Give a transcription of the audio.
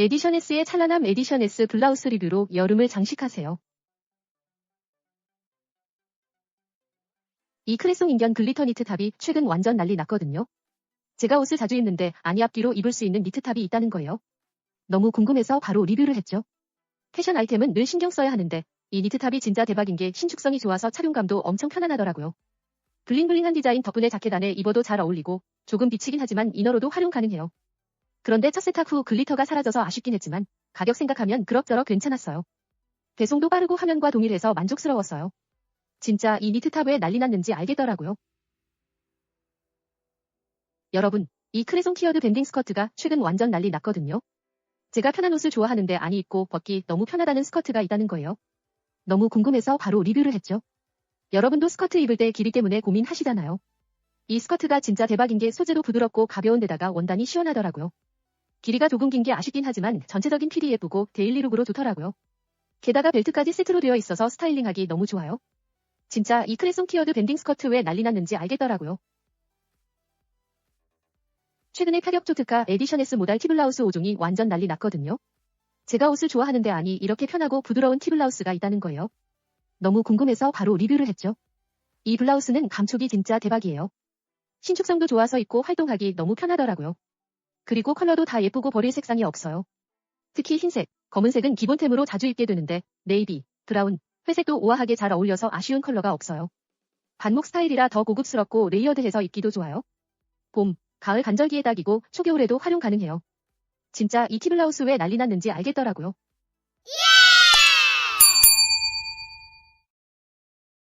에디션 S의 찬란함 에디션 S 블라우스 리뷰로 여름을 장식하세요. 이 크레송 인견 글리터 니트 탑이 최근 완전 난리 났거든요. 제가 옷을 자주 입는데 아니 앞뒤로 입을 수 있는 니트 탑이 있다는 거예요. 너무 궁금해서 바로 리뷰를 했죠. 패션 아이템은 늘 신경 써야 하는데 이 니트 탑이 진짜 대박인 게 신축성이 좋아서 착용감도 엄청 편안하더라고요. 블링블링한 디자인 덕분에 자켓 안에 입어도 잘 어울리고 조금 비치긴 하지만 이너로도 활용 가능해요. 그런데 첫 세탁 후 글리터가 사라져서 아쉽긴 했지만 가격 생각하면 그럭저럭 괜찮았어요. 배송도 빠르고 화면과 동일해서 만족스러웠어요. 진짜 이 니트탑 왜 난리 났는지 알겠더라고요. 여러분, 이 크레송 키어드 밴딩 스커트가 최근 완전 난리 났거든요. 제가 편한 옷을 좋아하는데 안이 입고 벗기 너무 편하다는 스커트가 있다는 거예요. 너무 궁금해서 바로 리뷰를 했죠. 여러분도 스커트 입을 때 길이 때문에 고민하시잖아요. 이 스커트가 진짜 대박인 게 소재도 부드럽고 가벼운 데다가 원단이 시원하더라고요. 길이가 조금 긴 게 아쉽긴 하지만 전체적인 필이 예쁘고 데일리룩으로 좋더라고요. 게다가 벨트까지 세트로 되어 있어서 스타일링하기 너무 좋아요. 진짜 이 크레송 키어드 밴딩 스커트 왜 난리 났는지 알겠더라고요. 최근에 파격조 특가 에디션 S 모달 티블라우스 5종이 완전 난리 났거든요. 제가 옷을 좋아하는데 아니 이렇게 편하고 부드러운 티블라우스가 있다는 거예요. 너무 궁금해서 바로 리뷰를 했죠. 이 블라우스는 감촉이 진짜 대박이에요. 신축성도 좋아서 입고 활동하기 너무 편하더라고요. 그리고 컬러도 다 예쁘고 버릴 색상이 없어요. 특히 흰색, 검은색은 기본템으로 자주 입게 되는데 네이비, 브라운, 회색도 우아하게 잘 어울려서 아쉬운 컬러가 없어요. 반목 스타일이라 더 고급스럽고 레이어드해서 입기도 좋아요. 봄, 가을 간절기에 딱이고 초겨울에도 활용 가능해요. 진짜 이 티블라우스 왜 난리 났는지 알겠더라고요.